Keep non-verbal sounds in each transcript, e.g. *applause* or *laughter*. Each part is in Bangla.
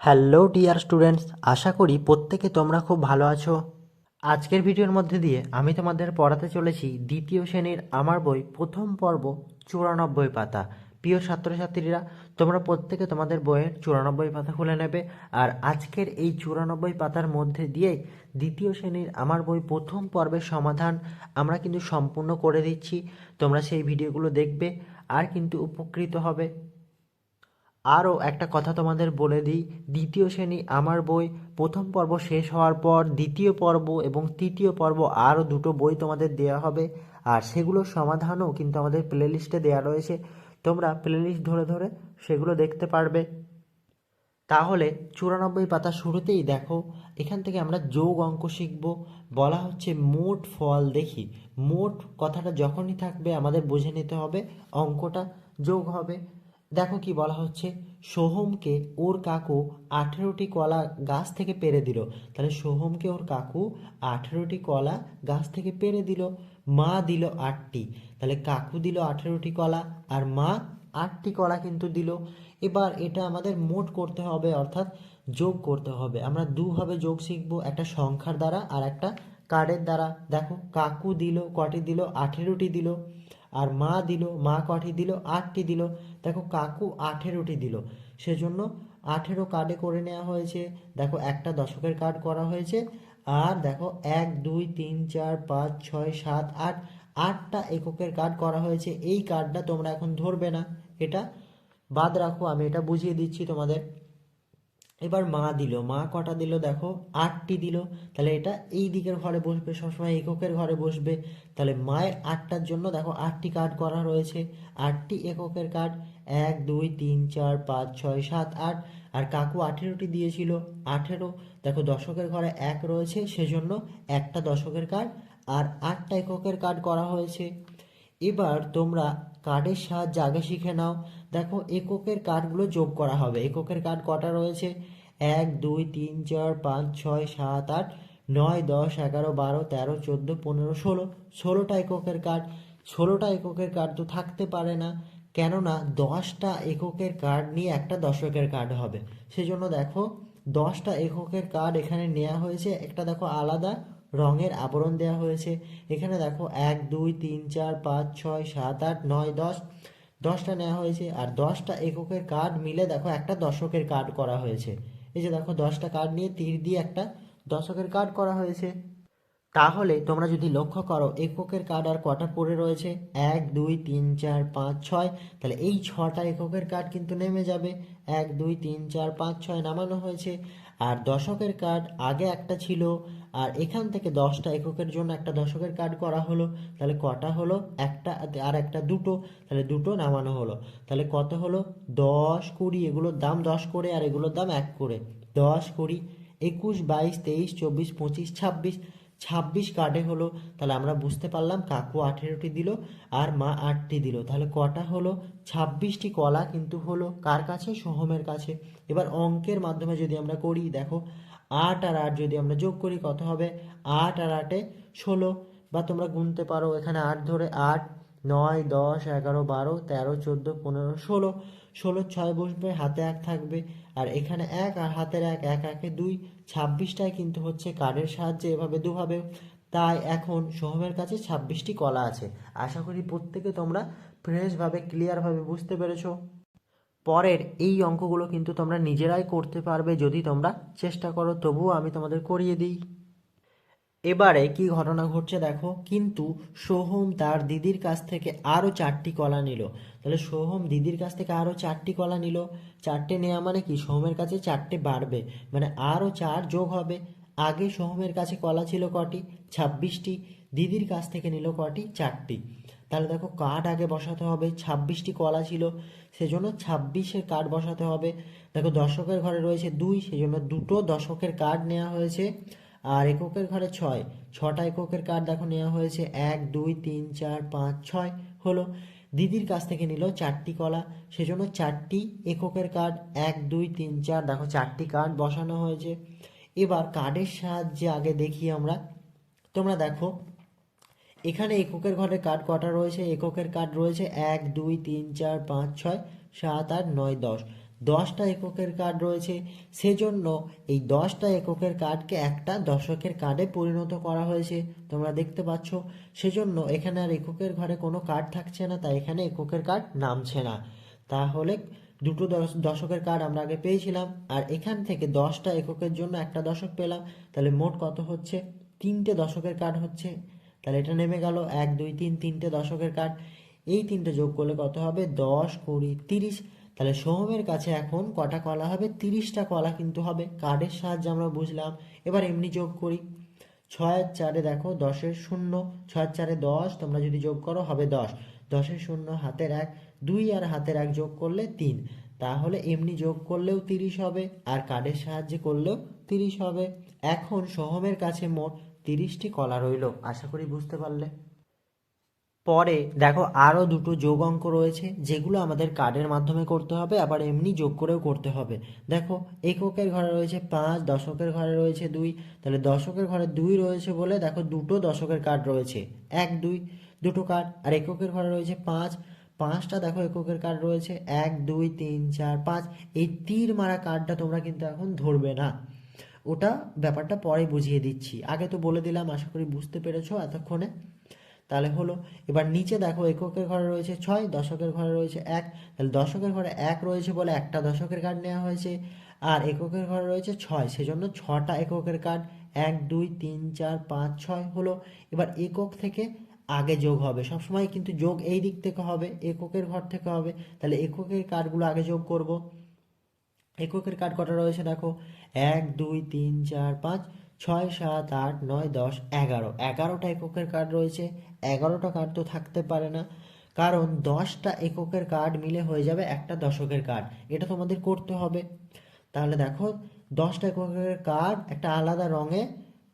হ্যালো ডিয়ার স্টুডেন্টস, আশা করি প্রত্যেকে তোমরা খুব ভালো আছো। আজকের ভিডিওর মধ্যে দিয়ে আমি তোমাদের পড়াতে চলেছি দ্বিতীয় শ্রেণির আমার বই প্রথম পর্ব চুরানব্বই পাতা। প্রিয় ছাত্রছাত্রীরা, তোমরা প্রত্যেকে তোমাদের বইয়ের চুরানব্বই পাতা খুলে নেবে। আর আজকের এই চুরানব্বই পাতার মধ্যে দিয়েই দ্বিতীয় শ্রেণির আমার বই প্রথম পর্বের সমাধান আমরা কিন্তু সম্পূর্ণ করে দিচ্ছি। তোমরা সেই ভিডিওগুলো দেখবে, আর কিন্তু উপকৃত হবে। আরও একটা কথা তোমাদের বলে দিই। দ্বিতীয় শ্রেণি আমার বই। প্রথম পর্ব শেষ হওয়ার পর দ্বিতীয় পর্ব এবং তৃতীয় পর্ব আরও দুটো বই তোমাদের দেওয়া হবে। আর সেগুলোর সমাধানও কিন্তু আমাদের প্লেলিস্টে দেওয়া রয়েছে। তোমরা প্লেলিস্ট ধরে ধরে সেগুলো দেখতে পারবে। তাহলে চুরানব্বই পাতা শুরুতেই দেখো, এখান থেকে আমরা যোগ অঙ্ক শিখব। বলা হচ্ছে মোট ফল দেখি। মোট কথাটা যখনই থাকবে আমাদের বুঝে নিতে হবে, অঙ্কটা যোগ হবে। দেখো কি বলা হচ্ছে, সোহমকে ওর কাকু আঠেরোটি কলা গাছ থেকে পেরে দিল। তাহলে সোহমকে ওর কাকু আঠেরোটি কলা গাছ থেকে পেরে দিল, মা দিল আটটি। তাহলে কাকু দিল আঠেরোটি কলা আর মা আটটি কলা কিন্তু দিল। এবার এটা আমাদের মোট করতে হবে, অর্থাৎ যোগ করতে হবে। আমরা দুভাবে যোগ শিখব, একটা সংখ্যার দ্বারা আর একটা কার্ডের দ্বারা। দেখো, কাকু দিল, কটি দিল? আঠেরোটি দিল। আর মা দিল, মা কটি দিল? আটটি দিল। দেখো, কাকু আঠেরোটি দিল। সেজন্য আঠেরো কার্ডে করে নেওয়া হয়েছে। দেখো, একটা দশকের কার্ড করা হয়েছে। আর দেখো, এক, দুই, তিন, চার, পাঁচ, ছয়, সাত, আট, আটটা এককের কার্ড করা হয়েছে। এই কার্ডটা তোমরা এখন ধরবে না। এটা বাদ রাখো, আমি এটা বুঝিয়ে দিচ্ছি তোমাদের। এবার মা দিল। মা কটা দিল দেখো? আটটি দিল। তাহলে এটা এই দিকের ঘরে বসবে, সবসময় এককের ঘরে বসবে। তাহলে মায়ের আটটার জন্য দেখো আটটি কার্ড করা রয়েছে। আটটি এককের কার্ড এক, দুই, তিন, চার, পাঁচ, ছয়, সাত, আট। আর কাকু আঠেরোটি দিয়েছিল, আঠেরো। দেখো দশকের ঘরে এক রয়েছে, সেজন্য একটা দশকের কার্ড আর আটটা এককের কার্ড করা হয়েছে। এবার তোমরা কার্ডের সাহায্যে আগে শিখে নাও। দেখো এককের কার্ডগুলো যোগ করা হবে। এককের কার্ড কটা রয়েছে? এক, দুই, তিন, চার, পাঁচ, ছয়, সাত, আট, নয়, দশ, এগারো, বারো, তেরো, চোদ্দ, পনেরো, ষোলো। ষোলোটা এককের কার্ড। ষোলোটা এককের কার্ড তো থাকতে পারে না। কেননা দশটা এককের কার্ড নিয়ে একটা দশকের কার্ড হবে। সেজন্য দেখো, দশটা এককের কার্ড এখানে নেওয়া হয়েছে। একটা দেখো আলাদা রঙের আবরণ দেওয়া হয়েছে। এখানে দেখো এক, দুই, তিন, চার, পাঁচ, ছয়, সাত, আট, নয়, দশ। দশটা নেওয়া হয়েছে। আর দশটা এককের কার্ড মিলে দেখো একটা দশকের কার্ড করা হয়েছে। এই যে দেখো, দশটা কার্ড নিয়ে তীর দিয়ে একটা দশকের কার্ড করা হয়েছে। তাহলে তোমরা যদি লক্ষ্য করো, এককের কার্ড আর কটা পড়ে রয়েছে? এক, দুই, তিন, চার, পাঁচ, ছয়। তাহলে এই ছটা এককের কার্ড কিন্তু নেমে যাবে। এক, দুই, তিন, চার, পাঁচ, ছয় নামানো হয়েছে। আর দশকের কার্ড আগে একটা ছিল আর এখান থেকে দশটা এককের জন্য একটা দশকের কার্ড করা হলো, তাহলে কটা হলো? একটা, আর একটা দুটো, তাহলে দুটো নামানো হলো। তাহলে কত হলো? দশ কুড়ি, এগুলোর দাম দশ করে আর এগুলোর দাম এক করে। দশ কুড়ি, একুশ, বাইশ, তেইশ, চব্বিশ, পঁচিশ, ছাব্বিশ ছাব্বিশ কার্ডে হলো। তাহলে আমরা বুঝতে পারলাম কাকু আঠেরোটি দিল আর মা আটটি দিল। তাহলে কটা হলো? ছাব্বিশটি কলা কিন্তু হলো কার কাছে? সোহমের কাছে। এবার অঙ্কের মাধ্যমে যদি আমরা করি, দেখো আট আর আট যদি আমরা যোগ করি, কত হবে? আট আর আটে ষোলো। বা তোমরা গুনতে পারো, এখানে আট ধরে আট, নয়, দশ, এগারো, বারো, তেরো, চোদ্দ, পনেরো, ষোলো। ষোলো, ছয় বসবে, হাতে এক থাকবে। আর এখানে এক আর হাতের এক এক, একে দুই ছাব্বিশটায় কিন্তু হচ্ছে কার্ডের সাহায্যে এভাবে দুভাবে। তাই এখন সোহমের কাছে ছাব্বিশটি কলা আছে। আশা করি প্রত্যেকে তোমরা ফ্রেশভাবে ক্লিয়ারভাবে বুঝতে পেরেছ। পরের এই অঙ্কগুলো কিন্তু তোমরা নিজেরাই করতে পারবে যদি তোমরা চেষ্টা করো, তবুও আমি তোমাদের করিয়ে দিই। এবারে কি ঘটনা ঘটছে দেখো, কিন্তু সোহম তার দিদির কাছ থেকে আরও চারটি কলা নিল। তাহলে সোহম দিদির কাছ থেকে আরও চারটি কলা নিল। চারটে নেওয়া মানে কি? সোহমের কাছে চারটে বাড়বে। মানে আরও চার যোগ হবে। আগে সোহমের কাছে কলা ছিল কটি? ছাব্বিশটি। দিদির কাছ থেকে নিল কটি? চারটি। তাহলে দেখো কাঠ আগে বসাতে হবে, ছাব্বিশটি কলা ছিল, সেজন্য ছাব্বিশের কাঠ বসাতে হবে। দেখো দশকের ঘরে রয়েছে দুই, সেজন্য দুটো দশকের কার্ড নেওয়া হয়েছে, আর এককের ঘরে ছয়, ছটা এককের কার্ড দেখো নেওয়া হয়েছে, এক, দুই, তিন, চার, পাঁচ, ছয় হলো। দিদির কাছ থেকে নিল চারটি কলা, সেজন্য চারটি এককের কার্ড এক, দুই, তিন, চার, দেখো চারটি কার্ড বসানো হয়েছে। এবার কার্ডের সাহায্যে আগে দেখি আমরা। তোমরা দেখো এখানে এককের ঘরে কার্ড কটা রয়েছে? এককের কার্ড রয়েছে এক, দুই, তিন, চার, পাঁচ, ছয়, সাত, আট, নয়, দশ। দশটা এককের কার্ড রয়েছে। সেজন্য এই দশটা এককের কার্ডকে একটা দশকের কার্ডে পরিণত করা হয়েছে। তোমরা দেখতে পাচ্ছ। সেজন্য এখানে আর এককের ঘরে কোনো কার্ড থাকছে না, তাই এখানে এককের কার্ড নামছে না। তাহলে দুটো দশ দশকের কার্ড আমরা আগে পেয়েছিলাম, আর এখান থেকে দশটা এককের জন্য একটা দশক পেলাম। তাহলে মোট কত হচ্ছে? তিনটে দশকের কার্ড হচ্ছে। তাহলে এটা নেমে গেল এক, দুই, তিন, তিনটে দশকের কাঠ। এই তিনটে যোগ করলে কত হবে? দশ কুড়ি তিরিশ। তাহলে সোহমের কাছে এখন কটা কলা হবে? তিরিশটা কলা কিন্তু হবে। কার্ডের সাহায্যে আমরা বুঝলাম। এবার এমনি যোগ করি। ছয়ের চারে দেখো, দশের শূন্য। ছয়ের চারে দশ, তোমরা যদি যোগ করো, হবে দশ। দশের শূন্য, হাতের এক। দুই আর হাতের এক যোগ করলে তিন। তাহলে এমনি যোগ করলেও তিরিশ হবে। আর কার্ডের সাহায্যে করলেও তিরিশ হবে। এখন সোহমের কাছে মোট তিরিশটি কলা রইল, আশা করি বুঝতে পারলে। পরে দেখো আরও দুটো যোগ অঙ্ক রয়েছে, যেগুলো আমাদের কার্ডের মাধ্যমে করতে হবে, আবার এমনি যোগ করেও করতে হবে। দেখো এককের ঘরে রয়েছে পাঁচ, দশকের ঘরে রয়েছে দুই, তাহলে দশকের ঘরে দুই রয়েছে বলে দেখো দুটো দশকের কার্ড রয়েছে, এক, দুই, দুটো কার্ড আর এককের ঘরে রয়েছে পাঁচ, পাঁচটা দেখো এককের কার্ড রয়েছে, এক, দুই, তিন, চার, পাঁচ, এই তীর মারা কার্ডটা তোমরা কিন্তু এখন ধরবে না। ওটা ব্যাপারটা পরে বুঝিয়ে দিচ্ছি। আগে তো বলে দিলাম, আশা করি বুঝতে পেরেছ এতক্ষণে। তাহলে হলো, এবার নিচে দেখো, এককের ঘরে রয়েছে ছয়, দশকের ঘরে রয়েছে এক। তাহলে দশকের ঘরে এক রয়েছে বলে একটা দশকের কার্ড নেওয়া হয়েছে, আর এককের ঘরে রয়েছে ছয়। সেজন্য ছটা এককের কার্ড, এক, দুই, তিন, চার, পাঁচ, ছয় হলো। এবার একক থেকে আগে যোগ হবে। সবসময় কিন্তু যোগ এই দিক থেকে হবে, এককের ঘর থেকে হবে। তাহলে এককের কার্ডগুলো আগে যোগ করব। এককের কার্ড কটা রয়েছে দেখো? এক, দুই, তিন, চার, পাঁচ, ছয়, সাত, আট, নয়, দশ, এগারো। এগারোটা এককের কার্ড রয়েছে। এগারোটা কার্ড তো থাকতে পারে না। কারণ দশটা এককের কার্ড মিলে হয়ে যাবে একটা দশকের কার্ড এটা তোমাদের করতে হবে। তাহলে দেখো, দশটা এককের কার্ড একটা আলাদা রঙে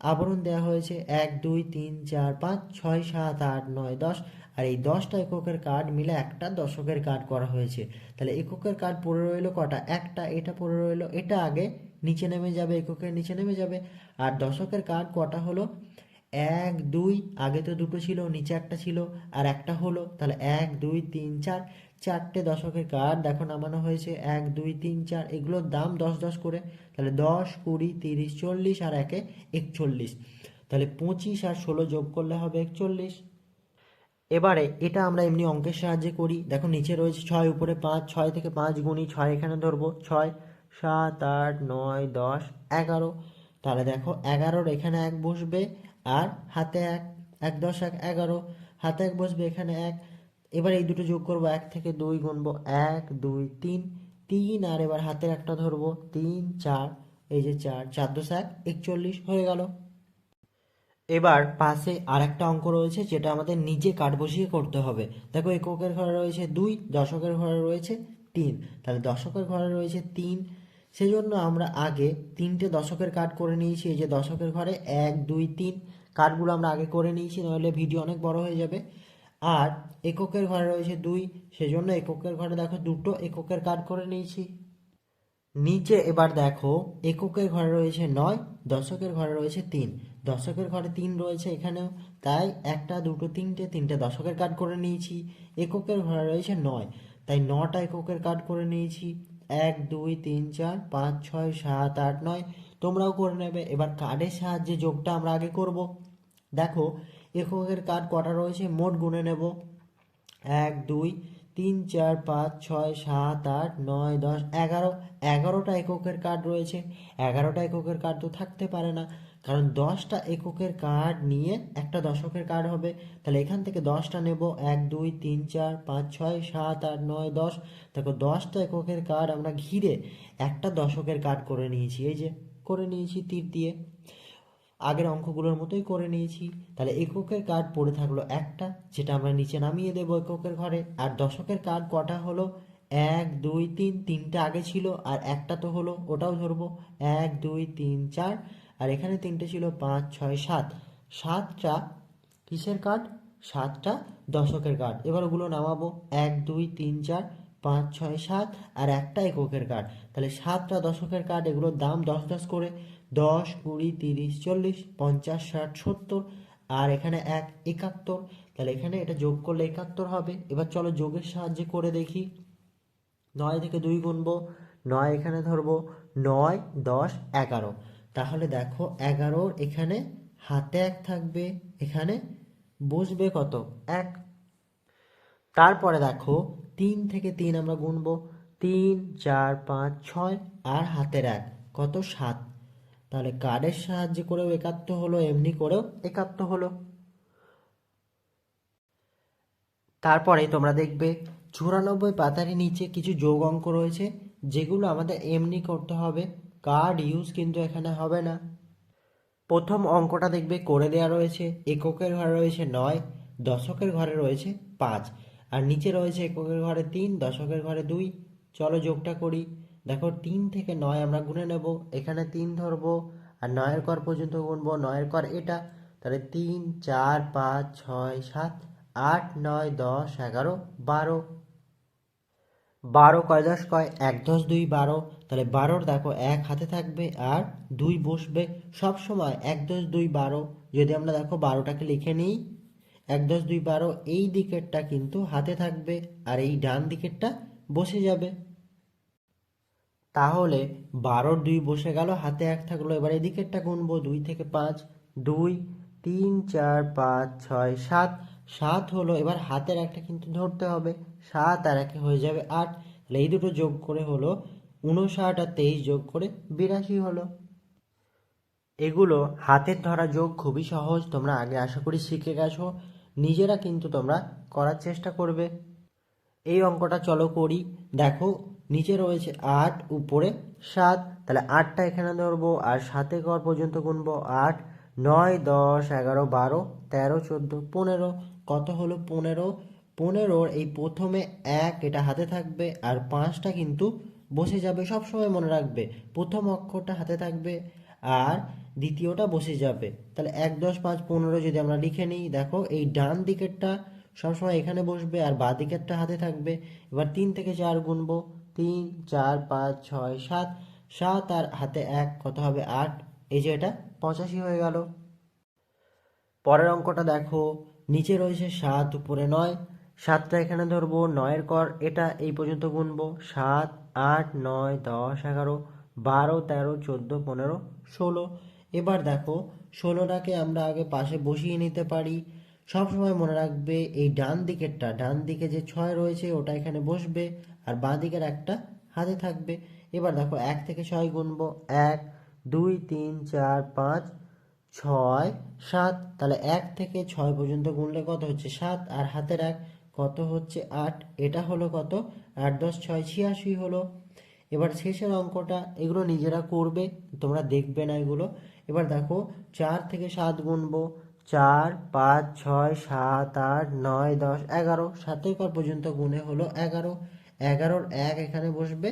আবরণ দেওয়া হয়েছে এক, দুই, তিন, চার, পাঁচ, ছয়, সাত, আট, নয়, দশ। আর এই দশটা এককের কার্ড মিলে একটা দশকের কার্ড করা হয়েছে। তাহলে এককের কার্ড পড়ে রইল কটা? একটা, এটা পড়ে রইল, এটা আগে নিচে নেমে যাবে, এককের নিচে নেমে যাবে। আর দশকের কার্ড কটা হলো? এক, দুই, আগে তো দুটো ছিল, নিচে একটা ছিল, আর একটা হলো। তাহলে এক, দুই, তিন, চার চারটে দশকের কার্ড দেখো নামানো হয়েছে। এক, দুই, তিন, চার, এগুলোর দাম দশ দশ করে। তাহলে দশ, কুড়ি, তিরিশ, চল্লিশ আর একে একচল্লিশ। তাহলে পঁচিশ আর ষোলো যোগ করলে হবে একচল্লিশ। এবারে এটা আমরা এমনি অঙ্কের সাহায্যে করি। দেখো নিচে রয়েছে ছয়, উপরে পাঁচ, ছয় থেকে পাঁচ গুণি ছয় এখানে ধরবো। ছয়, সাত, আট, নয়, দশ, এগারো। তাহলে দেখো এগারোর এখানে এক বসবে আর হাতে এক এক দশ এক এগারো। হাতে এক বসবে এখানে এক এবার এই দুটো যোগ করব এক থেকে দুই গুনবো এক, দুই, তিন। তিন আর এবার হাতের একটা ধরবো। তিন, চার, এই যে চার চার দশ এক, একচল্লিশ হয়ে গেল। এবার পাশে আরেকটা অঙ্ক রয়েছে, যেটা আমাদের নিজে কাঠ বসিয়ে করতে হবে। দেখো এককের ঘরে রয়েছে দুই, দশকের ঘরে রয়েছে তিন। তাহলে দশকের ঘরে রয়েছে তিন। সেই জন্য আমরা আগে তিনটে দশকের কার্ড করে নিয়েছি, এই যে দশকের ঘরে এক, দুই, তিন। কাঠগুলো আমরা আগে করে নিয়েছি নাহলে ভিডিও অনেক বড় হয়ে যাবে। আর এককের ঘরে রয়েছে দুই, সেজন্য এককের ঘরে দেখো দুটো, এককের কার্ড করে নিয়েছি। নিচে এবার দেখো এককের ঘরে রয়েছে নয়, দশকের ঘরে রয়েছে তিন। দশকের ঘরে তিন রয়েছে এখানেও, তাই একটা, দুটো, তিনটে তিনটে দশকের কার্ড করে নিয়েছি। এককের ঘরে রয়েছে নয়, তাই নটা এককের কার্ড করে নিয়েছি। এক, দুই, তিন, চার, পাঁচ, ছয়, সাত, আট, নয়, তোমরাও করে নেবে। এবার কার্ডের সাহায্যে যোগটা আমরা আগে করব। দেখো এককের কার্ড কটা রয়েছে? মোট গুণে নেব। এক, দুই, তিন, চার, পাঁচ, ছয়, সাত, আট, নয়, দশ, এগারো। এগারোটা এককের কার্ড রয়েছে। এগারোটা এককের কার্ড তো থাকতে পারে না। কারণ দশটা এককের কার্ড নিয়ে একটা দশকের কার্ড হবে। তাহলে এখান থেকে দশটা নেব। এক, দুই, তিন, চার, পাঁচ, ছয়, সাত, আট, নয়, দশ। দেখো, দশটা এককের কার্ড আমরা ঘিরে একটা দশকের কার্ড করে নিয়েছি। এই যে, করে নিয়েছি তীর দিয়ে। আগের অঙ্কগুলোর মতোই করে নিয়েছি। তাহলে এককের কার্ড পড়ে থাকল একটা যেটা আমরা নিচে নামিয়ে দেবো এককের ঘরে। আর দশকের কার্ড কটা হলো? এক, দুই, তিন, তিনটা আগে ছিল, আর একটা তো হলো, ওটাও ধরবো। এক, দুই, তিন, চার, আর এখানে তিনটে ছিল, পাঁচ, ছয়, সাত। সাতটা কিসের কার্ড সাতটা দশকের কার্ড এবার ওগুলো নামাবো। এক, দুই, তিন, চার, পাঁচ, ছয়, সাত, আর একটা এককের কার্ড তাহলে সাতটা দশকের কার্ড এগুলোর দাম দশ দশ করে। দশ, কুড়ি, তিরিশ, চল্লিশ, পঞ্চাশ, ষাট, সত্তর, আর এখানে এক, একাত্তর। তাহলে এখানে এটা যোগ করলে একাত্তর হবে। এবার চলো যোগের সাহায্যে করে দেখি। নয় থেকে দুই গুনবো নয় এখানে ধরবো। নয়, দশ, এগারো। তাহলে দেখো এগারোর এখানে হাতে এক থাকবে। এখানে বসবে কত? এক। তারপরে দেখো তিন থেকে তিন আমরা গুনবো তিন, চার, পাঁচ, ছয়, আর হাতের এক। কত? সাত। তাহলে কার্ডের সাহায্যে করেও একাত্ম হলো, এমনি করেও একাত্ম হলো। তারপরে তোমরা দেখবে চুরানব্বই পাতার নিচে কিছু যোগ অঙ্ক রয়েছে, যেগুলো আমাদের এমনি করতে হবে। কার্ড ইউজ কিন্তু এখানে হবে না। প্রথম অঙ্কটা দেখবে করে দেওয়া রয়েছে, এককের ঘরে রয়েছে নয়, দশকের ঘরে রয়েছে পাঁচ, আর নিচে রয়েছে এককের ঘরে তিন, দশকের ঘরে দুই। চলো যোগটা করি। দেখো তিন থেকে নয় আমরা গুনে নেব, এখানে তিন ধরবো, আর নয়ের কর পর্যন্ত গুনবো, নয়ের কর এটা। তাহলে তিন, চার, পাঁচ, ছয়, সাত, আট, নয়, দশ, এগারো, বারো। বারো কয় দশ কয়? এক দশ দুই বারো। তাহলে বারোর দেখো এক হাতে থাকবে আর দুই বসবে। সব সময় এক দশ দুই বারো। যদি আমরা দেখো বারোটাকে লিখে নিই, এক দশ দুই বারো, এই দিকেরটা কিন্তু হাতে থাকবে আর এই ডান দিকেরটা বসে যাবে। তাহলে বারোর দুই বসে গেল, হাতে এক থাকল। এবার এদিকেরটা গুনবো, দুই থেকে পাঁচ, দুই, তিন, চার, পাঁচ, ছয়, সাত। সাত হলো, এবার হাতের একটা কিন্তু ধরতে হবে। সাত আর একে হয়ে যাবে আট। তাহলে এই দুটো যোগ করে হলো উনষাট আর তেইশ যোগ করে বিরাশি হলো। এগুলো হাতের ধরা যোগ খুবই সহজ। তোমরা আগে আশা করি শিখে গেছো। নিজেরা কিন্তু তোমরা করার চেষ্টা করবে। এই অঙ্কটা চলো করি। দেখো নিচে রয়েছে আট, উপরে সাত। তাহলে আটটা এখানে ধরবো, আর সাতে কর পর্যন্ত গুনবো আট, নয়, দশ, এগারো, বারো, তেরো, চোদ্দ, পনেরো। কত হলো পনেরো? পনেরোর এই প্রথমে এক, এটা হাতে থাকবে, আর পাঁচটা কিন্তু বসে যাবে সব সময় মনে রাখবে। প্রথম অক্ষরটা হাতে থাকবে, আর দ্বিতীয়টা বসে যাবে। তাহলে এক, দশ, পাঁচ, পনেরো যদি আমরা লিখে নিই, দেখো এই ডান দিকেরটা সবসময় এখানে বসবে, আর বাঁ দিকেরটা হাতে থাকবে। এবার তিন থেকে চার গুনবো তিন, চার, পাঁচ, ছয়, সাত। সাত আর হাতে এক, কত হবে আট? এই যে এটা, পঁচাশি হয়ে গেল। পরের অঙ্কটা দেখো, নিচে রয়েছে সাত, উপরে নয়। সাতটা এখানে ধরবো, নয়ের কর, এটা এই পর্যন্ত গুনবো। সাত, আট, নয়, দশ, এগারো, বারো, তেরো, চোদ্দ, পনেরো, ষোলো। এবার দেখো, ষোলোটাকে আমরা আগে পাশে বসিয়ে নিতে পারি। সবসময় মনে রাখবে, এই ডান দিকেরটা, ডান দিকে যে ছয় রয়েছে, ওটা এখানে বসবে। আর বাঁ দিকের একটা হাতে থাকবে। এবার দেখো, এক থেকে ছয় গুনবো। এক, দুই, তিন, চার, পাঁচ, ছয়, সাত। তাহলে এক থেকে ছয় পর্যন্ত গুনলে কত হচ্ছে সাত? আর হাতের এক কত হচ্ছে আট? এটা হলো কত? আট দশ ছয় ছিয়াশি হলো। এবার শেষের অঙ্কটা, এগুলো নিজেরা করবে, তোমরা দেখবে না এগুলো। এবার দেখো, চার থেকে সাত গুনবো। চার, পাঁচ, ছয়, সাত, আট, নয়, দশ, এগারো। সাতের পর পর্যন্ত গুনে হলো এগারো। এগারোর এক এখানে বসবে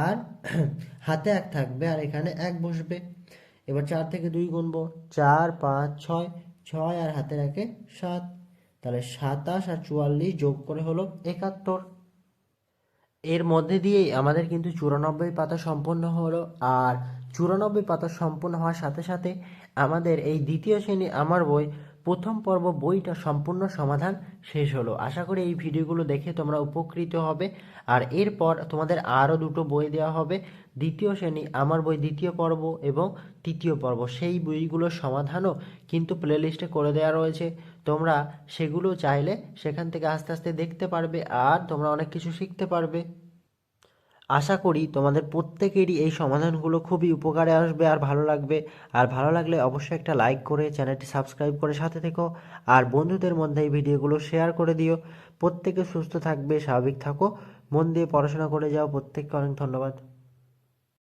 আর *clears throat* হাতে এক থাকবে আর এখানে এক বসবে। এবার চার থেকে দুই গুনবো। চার, পাঁচ, ছয় ছয় আর হাতের একে সাত। তাহলে সাতাশ আর চুয়াল্লিশ যোগ করে হলো একাত্তর। এর মধ্যে দিয়েই আমাদের কিন্তু চুরানব্বই পাতা সম্পন্ন হলো আর চুরানব্বই পাতা সম্পন্ন হওয়ার সাথে সাথে আমাদের এই দ্বিতীয় শ্রেণি আমার বই প্রথম পর্ব বইটা সম্পূর্ণ সমাধান শেষ হলো। আশা করি এই ভিডিওগুলো দেখে তোমরা উপকৃত হবে। আর এরপর তোমাদের আরও দুটো বই দেওয়া হবে। দ্বিতীয় শ্রেণি আমার বই দ্বিতীয় পর্ব এবং তৃতীয় পর্ব। সেই বইগুলোর সমাধানও কিন্তু প্লেলিস্টে করে দেওয়া রয়েছে। তোমরা সেগুলো চাইলে সেখান থেকে আস্তে আস্তে দেখতে পারবে আর তোমরা অনেক কিছু শিখতে পারবে। আশা করি তোমাদের প্রত্যেকেরই এই সমাধানগুলো খুবই উপকারে আসবে আর ভালো লাগবে। আর ভালো লাগলে অবশ্যই একটা লাইক করে চ্যানেলটি সাবস্ক্রাইব করে সাথে থেকো। আর বন্ধুদের মধ্যে এই ভিডিওগুলো শেয়ার করে দিও। প্রত্যেকে সুস্থ থাকবে, স্বাভাবিক থাকো। মন দিয়ে পড়াশোনা করে যাও। প্রত্যেককে অনেক ধন্যবাদ।